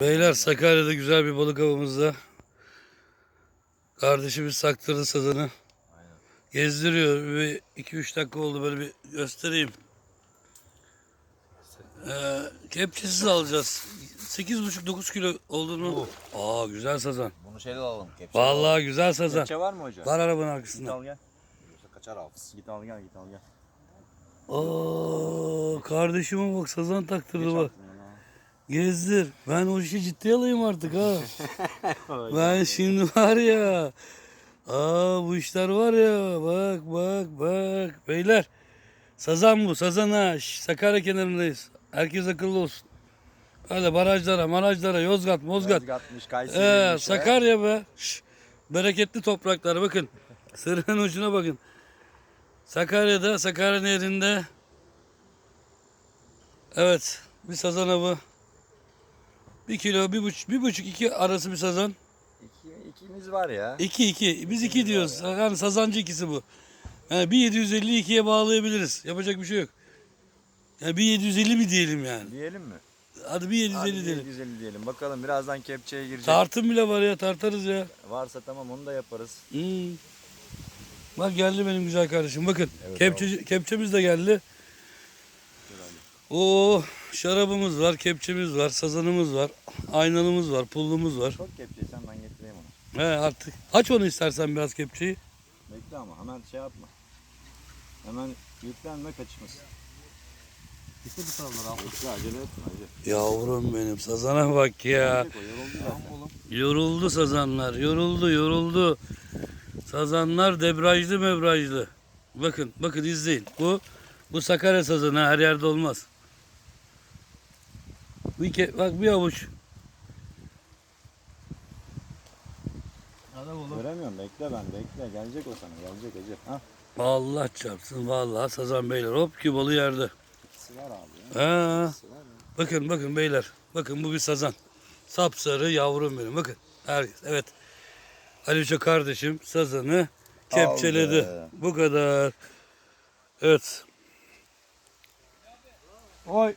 Beyler Sakarya'da güzel bir balık avımızda. Kardeşimiz saktırdı sazanı. Gezdiriyor. Bir 2-3 dakika oldu böyle bir göstereyim. Ee, kepçesiz alacağız. 8,5-9 kilo olduğunu. Aa güzel sazan. Bunu şeyle alalım. Kepçe Vallahi güzel sazan. Kepçe var mı hocam? Var arabanın Git arkasında. al gel. Yoksa kaçar hafız. Git al gel git al gel. Aa kardeşime bak sazan taktırdı Geç bak. altından al. Gezdir. Ben o işi ciddiye alayım artık ha. ben şimdi var ya. Aa bu işler var ya. Bak bak bak. Beyler. Sazan bu. Sazan ha. Şş, Sakarya kenarındayız. Herkes akıllı olsun. Öyle barajlara, marajlara, Yozgat, Mozgat. Yozgatmış, Ee, Kayseri'ymiş. Sakarya be. Şş, bereketli topraklar bakın. Sırrın ucuna bakın. Sakarya'da, Sakarya Nehri'nde. Evet. Bir sazan avı. Bir kilo, bir buçuk, bir buçuk iki arası bir sazan. İki, ikimiz var ya. İki, iki. Biz iki diyoruz. Yani sazancı ikisi bu. Yani bir 750 ikiye bağlayabiliriz. Yapacak bir şey yok. Yani bir 750 mi diyelim yani. Diyelim mi? Hadi bir 750 Hadi diyelim. 750 diyelim. Bakalım birazdan kepçeye girecek. Tartım bile var ya tartarız ya. Varsa tamam onu da yaparız. Hmm. Bak geldi benim güzel kardeşim. Bakın Evet, kepçe, kepçemiz de geldi. Oo şarabımız var, kepçemiz var, sazanımız var, aynalımız var, pullumuz var. Çok kepçeysen ben getireyim onu. He artık. Aç onu istersen biraz kepçeyi. Bekle ama hemen şey yapma. Hemen yüklenme kaçmasın. Bitti bu tavlar abi. Bekle acele etme acele. Yavrum benim sazana bak ya. Yoruldu sazanlar, yoruldu, yoruldu. Sazanlar debrajlı mebrajlı. Bakın, bakın izleyin. Bu bu Sakarya sazanı her yerde olmaz. Bir ke- bak bir avuç. Hadi oğlum. Göremiyorum bekle ben bekle. Gelecek o sana gelecek acı. Ha? Allah çarpsın vallahi sazan beyler hop ki balı yerde. İkisi var abi ya. Ha. İkisi var ya. Bakın bakın beyler. Bakın bu bir sazan. Sapsarı yavrum benim. Bakın. Herkes. Evet. Ali Hoca kardeşim sazanı kepçeledi. Aldı. Bu kadar. Evet. Oy.